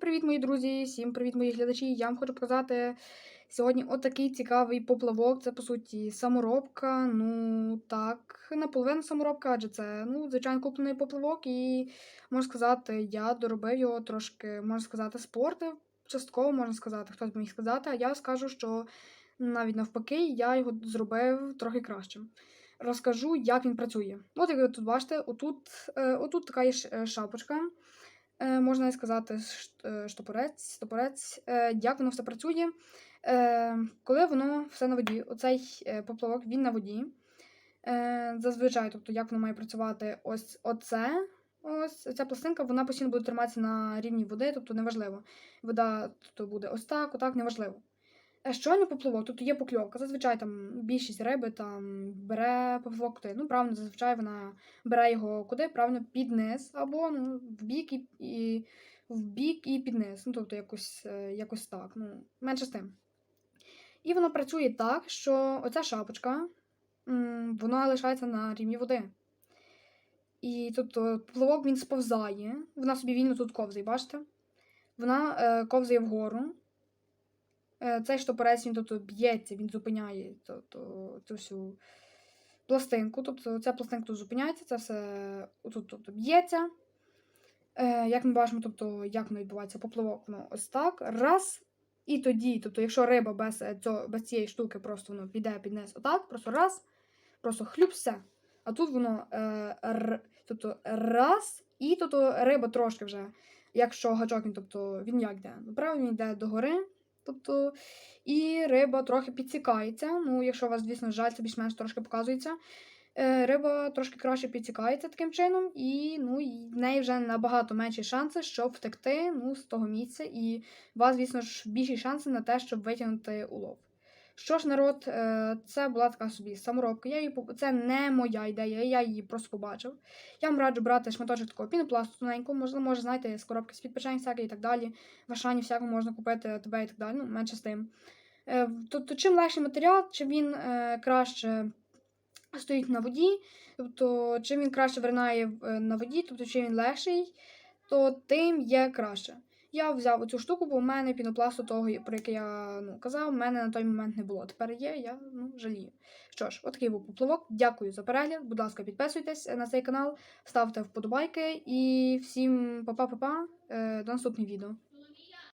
привіт, мої друзі! Всім привіт, мої глядачі! Я вам хочу показати сьогодні отакий цікавий поплавок. Це, по суті, саморобка. Ну, так, наполовину саморобка, адже це, ну, звичайно, куплений поплавок. І, можна сказати, я доробив його трошки, можна сказати, спортив. Частково можна сказати, хтось би міг сказати, а я скажу, що навіть навпаки, я його зробив трохи кращим. Розкажу, як він працює. От як ви тут бачите, отут, е, отут така є е, шапочка. Е, можна і сказати, ш- е, штопорець, стопорець, е, як воно все працює. Коли воно все на воді, оцей поплавок він на воді. Зазвичай, тобто, як воно має працювати, ось оце. Ось ця пластинка, вона постійно буде триматися на рівні води, тобто неважливо. Вода тобто, буде ось так, отак, неважливо. Е, Щойно поплавок, тобто є покльовка. Зазвичай там більшість риби там бере поплавок куди. Ну, правильно, зазвичай вона бере його куди, правильно, під низ, або ну, в бік і, і в бік і під низ. Ну, тобто якось, е, якось так. Ну, менше з тим. І воно працює так, що оця шапочка, вона лишається на рівні води. І тобто поплавок він сповзає, вона собі вільно тут ковзає, бачите? Вона е, ковзає вгору. Е, цей штопорець він тобто, б'ється, він зупиняє тобто, цю всю пластинку. Тобто ця пластинка тут зупиняється, це все тут тобто, б'ється. Е, як ми бачимо, тобто, як воно відбувається, поплавок воно ось так. Раз. І тоді, тобто, якщо риба без, е, цього, без цієї штуки просто воно піде під низ отак, просто раз, просто хлюп все. А тут воно е, р, тобто, раз, і тобто, риба трошки вже, якщо гачок він, тобто, він як йде? Ну, правильно, він йде догори. Тобто, і риба трохи підсікається. Ну, якщо у вас, звісно, жаль, це більш-менш трошки показується. Е, риба трошки краще підсікається таким чином, і ну, в неї вже набагато менші шанси, щоб втекти ну, з того місця. І у вас, звісно ж, більші шанси на те, щоб витягнути улов. Що ж, народ, е, це була така собі саморобка. Я її, це не моя ідея, я її просто побачив. Я вам раджу брати шматочок такого пінопласту тоненького, можливо, може, знаєте, з коробки з-під печень всякі і так далі. В Ашані всякому можна купити тебе і так далі, ну, менше з тим. Е, Тобто, чим легший матеріал, чим він е, краще стоїть на воді, тобто, чим він краще виринає на воді, тобто чим він легший, то тим є краще. Я взяв оцю штуку, бо в мене пінопласту того, про який я ну, казав, в мене на той момент не було. Тепер є, я ну, жалію. Що ж, отакий був поплавок. Дякую за перегляд. Будь ласка, підписуйтесь на цей канал, ставте вподобайки і всім па-па-па-па. Е, До наступних відео.